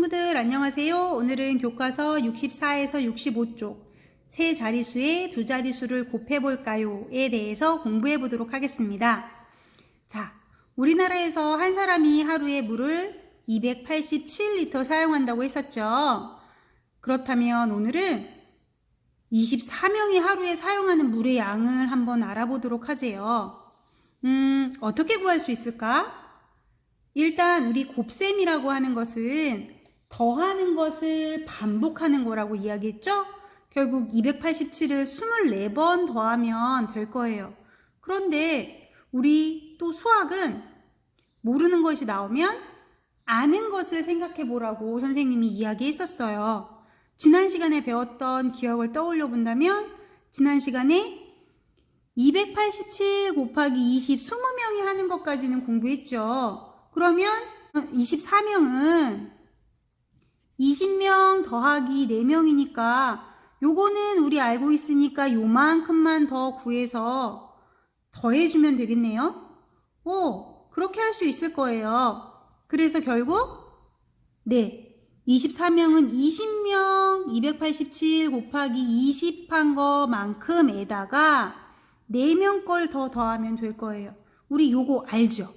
친구들 안녕하세요. 오늘은 교과서 64에서 65쪽 세 자리수의 두 자리수를 곱해볼까요?에 대해서 공부해 보도록 하겠습니다. 자, 우리나라에서 한 사람이 하루에 물을 287리터 사용한다고 했었죠. 그렇다면 오늘은 24명이 하루에 사용하는 물의 양을 한번 알아보도록 하세요. 음, 어떻게 구할 수 있을까? 일단 우리 곱셈이라고 하는 것은 더하는 것을 반복하는 거라고 이야기했죠? 결국 287을 24번 더하면 될 거예요. 그런데 우리 또 수학은 모르는 것이 나오면 아는 것을 생각해 보라고 선생님이 이야기했었어요. 지난 시간에 배웠던 기억을 떠올려 본다면 지난 시간에 287 곱하기 20, 20명이 하는 것까지는 공부했죠. 그러면 24명은 20명 더하기 4명이니까 요거는 우리 알고 있으니까 요만큼만 더 구해서 더해주면 되겠네요. 오, 그렇게 할 수 있을 거예요. 그래서 결국 네, 24명은 20명 287 곱하기 20한 거만큼에다가 4명 걸 더 더하면 될 거예요. 우리 요거 알죠?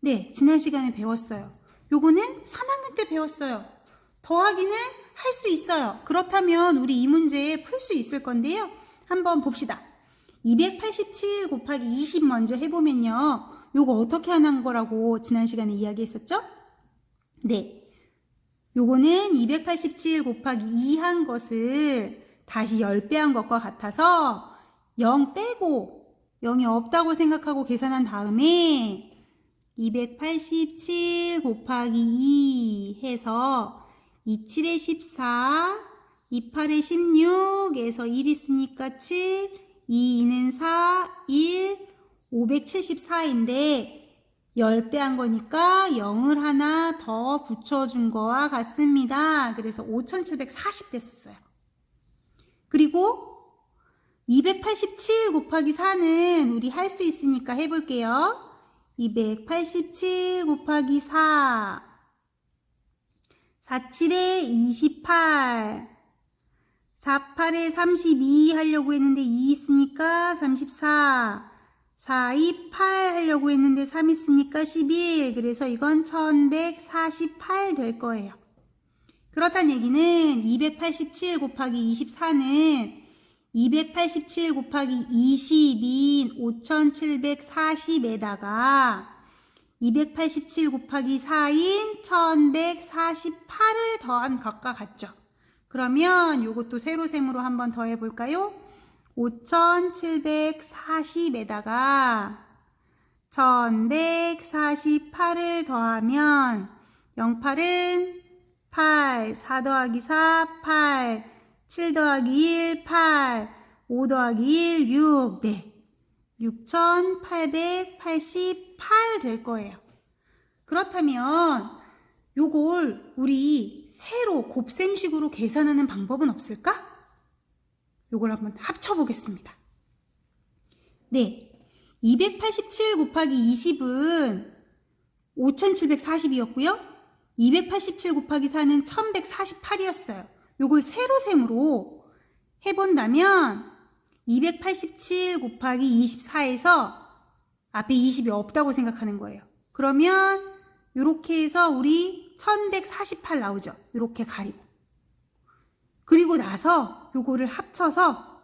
네, 지난 시간에 배웠어요. 요거는 3학년 때 배웠어요. 더하기는 할 수 있어요. 그렇다면 우리 이 문제 풀 수 있을 건데요. 한번 봅시다. 287 곱하기 20 먼저 해보면요. 요거 어떻게 하는 거라고 지난 시간에 이야기했었죠? 네. 요거는 287 곱하기 2 한 것을 다시 10배 한 것과 같아서 0 빼고 0이 없다고 생각하고 계산한 다음에 287 곱하기 2 해서 27에 14, 28에 16에서 1 있으니까 7, 2, 2는 4, 1, 574인데 10배 한 거니까 0을 하나 더 붙여준 거와 같습니다. 그래서 5740 됐었어요. 그리고 287 곱하기 4는 우리 할 수 있으니까 해볼게요. 287 곱하기 4 47에 28 48에 32 하려고 했는데 2 있으니까 34 4, 2, 8 하려고 했는데 3 있으니까 11 그래서 이건 1148 될 거예요. 그렇다는 얘기는 287 곱하기 24는 287 곱하기 20인 5740에다가 287 곱하기 4인 1148을 더한 것과 같죠. 그러면 이것도 세로셈으로 한번 더 해 볼까요? 5740에다가 1148을 더하면 08은 8, 4 더하기 4, 8, 7 더하기 1, 8, 5 더하기 1, 6, 네. 6888 될 거예요. 그렇다면 요걸 우리 세로 곱셈식으로 계산하는 방법은 없을까? 요걸 한번 합쳐보겠습니다. 네. 287 곱하기 20은 5740이었고요. 287 곱하기 4는 1148이었어요. 요걸 세로셈으로 해본다면 287 곱하기 24에서 앞에 20이 없다고 생각하는 거예요. 그러면 이렇게 해서 우리 1148 나오죠. 이렇게 가리고. 그리고 나서 요거를 합쳐서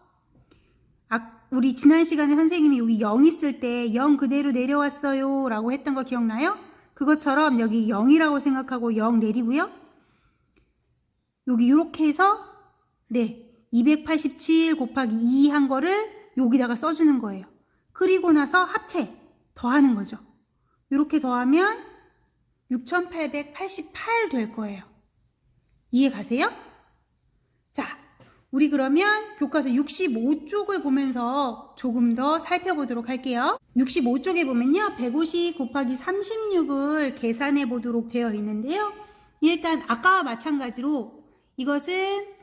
아, 우리 지난 시간에 선생님이 여기 0 있을 때 0 그대로 내려왔어요 라고 했던 거 기억나요? 그것처럼 여기 0이라고 생각하고 0 내리고요. 여기 이렇게 해서 네, 287 곱하기 2 한 거를 여기다가 써주는 거예요. 그리고 나서 합체 더하는 거죠. 이렇게 더하면 6888 될 거예요. 이해 가세요? 자, 우리 그러면 교과서 65쪽을 보면서 조금 더 살펴보도록 할게요. 65쪽에 보면요. 150 곱하기 36을 계산해 보도록 되어 있는데요. 일단 아까와 마찬가지로 이것은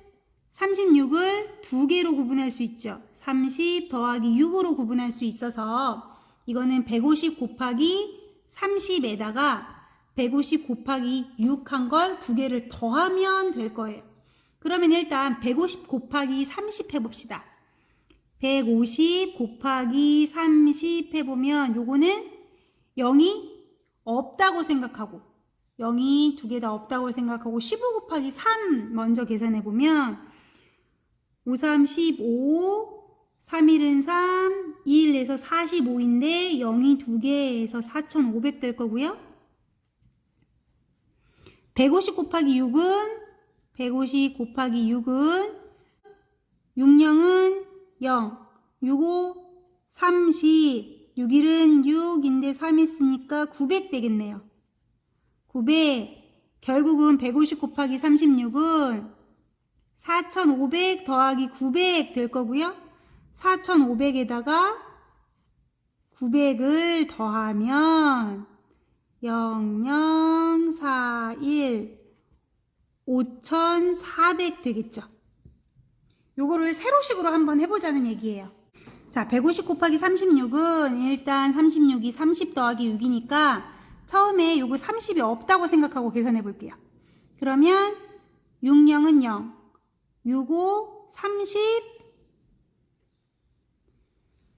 36을 두 개로 구분할 수 있죠. 30 더하기 6으로 구분할 수 있어서 이거는 150 곱하기 30에다가 150 곱하기 6 한 걸 두 개를 더하면 될 거예요. 그러면 일단 150 곱하기 30 해봅시다. 150 곱하기 30 해보면 요거는 0이 없다고 생각하고 0이 두 개 다 없다고 생각하고 15 곱하기 3 먼저 계산해보면 5, 3, 15 3일은 3, 2, 1에서 45인데 0이 두 개에서 4,500 될 거고요. 150 곱하기 6은 150 곱하기 6은 6영은 0, 65, 30, 6일은 6인데 3 있으니까 900 되겠네요. 900, 결국은 150 곱하기 36은 4,500 더하기 900 될 거고요. 4,500에다가 900을 더하면 0, 0, 4, 1, 5,400 되겠죠. 요거를 세로식으로 한번 해보자는 얘기예요. 자, 150 곱하기 36은 일단 36이 30 더하기 6이니까 처음에 요거 30이 없다고 생각하고 계산해 볼게요. 그러면 6, 0은 0, 6, 5, 30,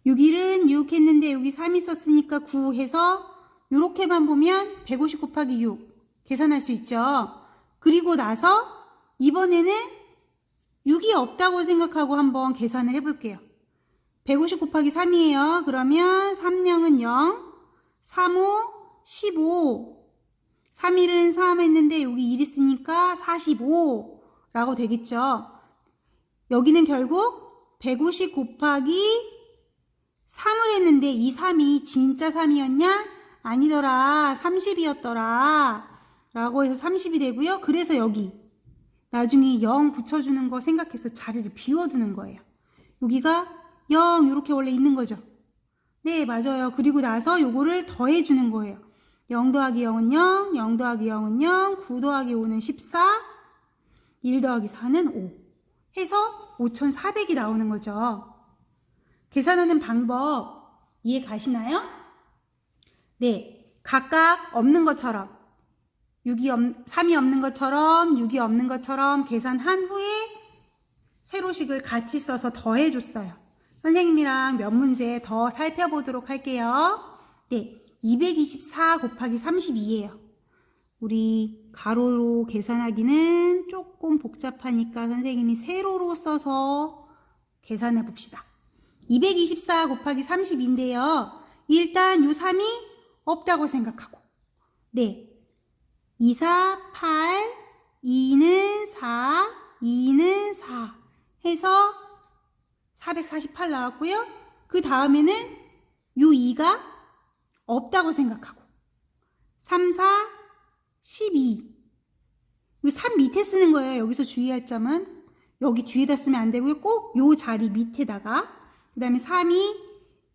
6일은 6 했는데 여기 3 있었으니까 9 해서 요렇게만 보면 150 곱하기 6 계산할 수 있죠. 그리고 나서 이번에는 6이 없다고 생각하고 한번 계산을 해볼게요. 150 곱하기 3이에요. 그러면 3영은 0, 3, 5, 15. 3일은 3 했는데 여기 1 있으니까 45 라고 되겠죠. 여기는 결국 150 곱하기 3을 했는데 이 3이 진짜 3이었냐? 아니더라. 30이었더라. 라고 해서 30이 되고요. 그래서 여기 나중에 0 붙여주는 거 생각해서 자리를 비워두는 거예요. 여기가 0 이렇게 원래 있는 거죠. 네, 맞아요. 그리고 나서 요거를 더해주는 거예요. 0 더하기 0은 0, 0 더하기 0은 0, 9 더하기 5는 14, 1 더하기 4는 5. 해서 5,400이 나오는 거죠. 계산하는 방법 이해 가시나요? 네, 각각 없는 것처럼 6이 없, 3이 없는 것처럼 6이 없는 것처럼 계산한 후에 세로식을 같이 써서 더해줬어요. 선생님이랑 몇 문제 더 살펴보도록 할게요. 네, 224 곱하기 32예요. 우리 가로로 계산하기는 조금 복잡하니까 선생님이 세로로 써서 계산해 봅시다. 224 곱하기 30인데요. 일단 요 3이 없다고 생각하고. 네. 2, 4, 8, 2는 4, 2는 4 해서 448 나왔고요. 그 다음에는 요 2가 없다고 생각하고 3, 4, 12요3 밑에 쓰는 거예요. 여기서 주의할 점은 여기 뒤에다 쓰면 안 되고요. 꼭 요 자리 밑에다가 그 다음에 3이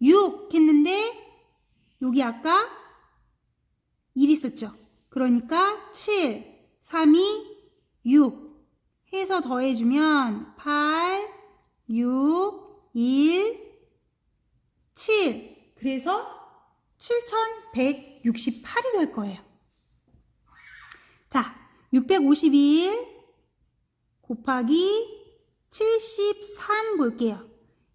6 했는데 여기 아까 1 있었죠. 그러니까 7, 3이 6 해서 더해주면 8, 6, 1, 7 그래서 7168이 될 거예요. 자, 651 곱하기 73 볼게요.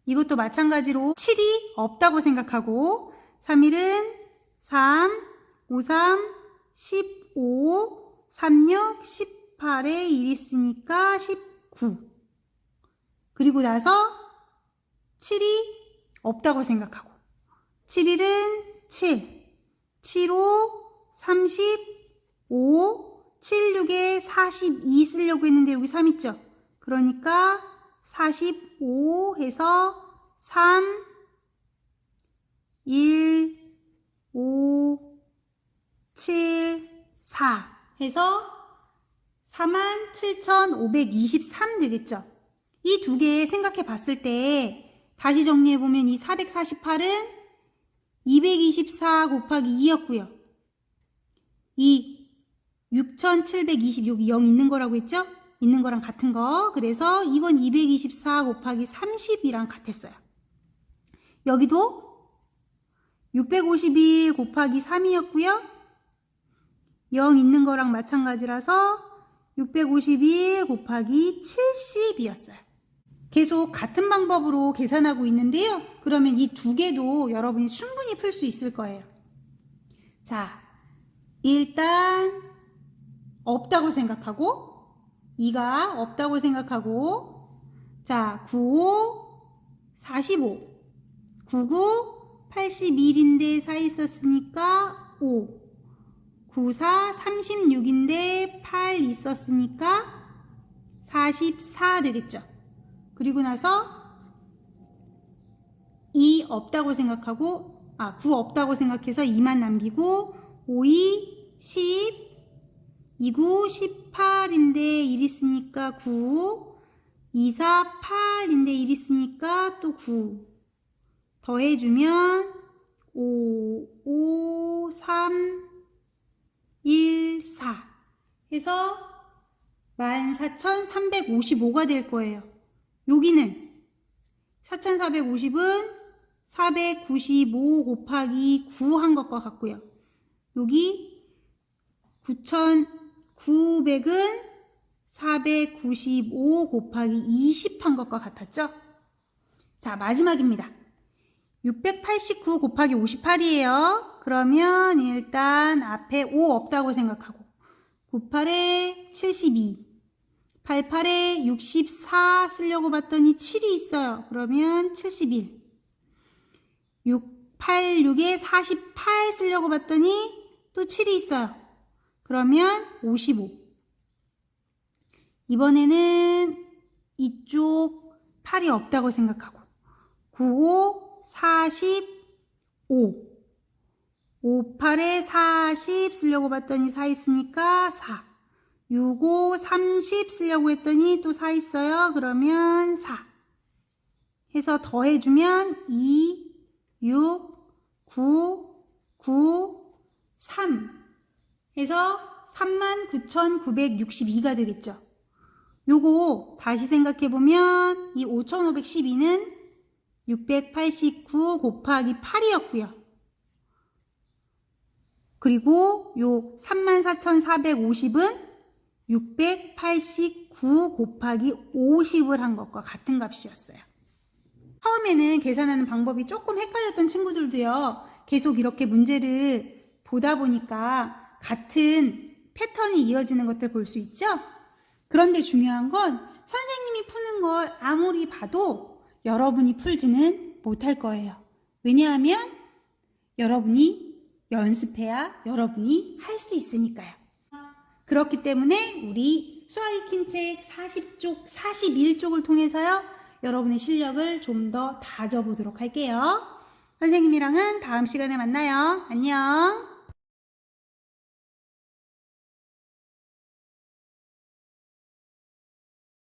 이것도 마찬가지로 7이 없다고 생각하고 3일은 3, 5, 3, 15, 36, 18에 1 있으니까 19. 그리고 나서 7이 없다고 생각하고 7일은 7, 75, 35, 76에 42 쓰려고 했는데 여기 3 있죠? 그러니까 45 해서 3, 1, 5, 7, 4 해서 47,523 되겠죠. 이 두 개 생각해 봤을 때 다시 정리해 보면 이 448은 224 곱하기 2였고요. 이 6,726이 0 있는 거라고 했죠? 있는 거랑 같은 거. 그래서 이건 224 곱하기 30이랑 같았어요. 여기도 651 곱하기 3이었고요. 0 있는 거랑 마찬가지라서 651 곱하기 70이었어요. 계속 같은 방법으로 계산하고 있는데요. 그러면 이 두 개도 여러분이 충분히 풀 수 있을 거예요. 자, 일단 없다고 생각하고 2가 없다고 생각하고 자, 95 45 99 81인데 4 있었으니까 5 94 36인데 8 있었으니까 44 되겠죠. 그리고 나서 2 없다고 생각하고 아, 9 없다고 생각해서 2만 남기고 5, 2, 10 29, 18인데 1 있으니까 9 2, 4, 8인데 1 있으니까 또 9 더해주면 5, 5, 3, 1, 4 해서 14,355가 될 거예요. 여기는 4,450은 495 곱하기 9 한 것과 같고요. 여기 9,900은 495 곱하기 20한 것과 같았죠? 자, 마지막입니다. 689 곱하기 58이에요. 그러면 일단 앞에 5 없다고 생각하고 98에 72 88에 64 쓰려고 봤더니 7이 있어요. 그러면 71 686에 48 쓰려고 봤더니 또 7이 있어요. 그러면 55 이번에는 이쪽 8이 없다고 생각하고 95 45 58에 40 쓰려고 봤더니 4 있으니까 4 65 30 쓰려고 했더니 또 4 있어요. 그러면 4 해서 더해주면 2 6 9 9 3 해서 39,962가 되겠죠. 요거 다시 생각해 보면 이 5,512는 689 곱하기 8이었고요. 그리고 요 34,450은 689 곱하기 50을 한 것과 같은 값이었어요. 처음에는 계산하는 방법이 조금 헷갈렸던 친구들도요. 계속 이렇게 문제를 보다 보니까 같은 패턴이 이어지는 것들 볼 수 있죠? 그런데 중요한 건 선생님이 푸는 걸 아무리 봐도 여러분이 풀지는 못할 거예요. 왜냐하면 여러분이 연습해야 여러분이 할 수 있으니까요. 그렇기 때문에 우리 수학이 킨 책 40쪽, 41쪽을 통해서요. 여러분의 실력을 좀 더 다져보도록 할게요. 선생님이랑은 다음 시간에 만나요. 안녕.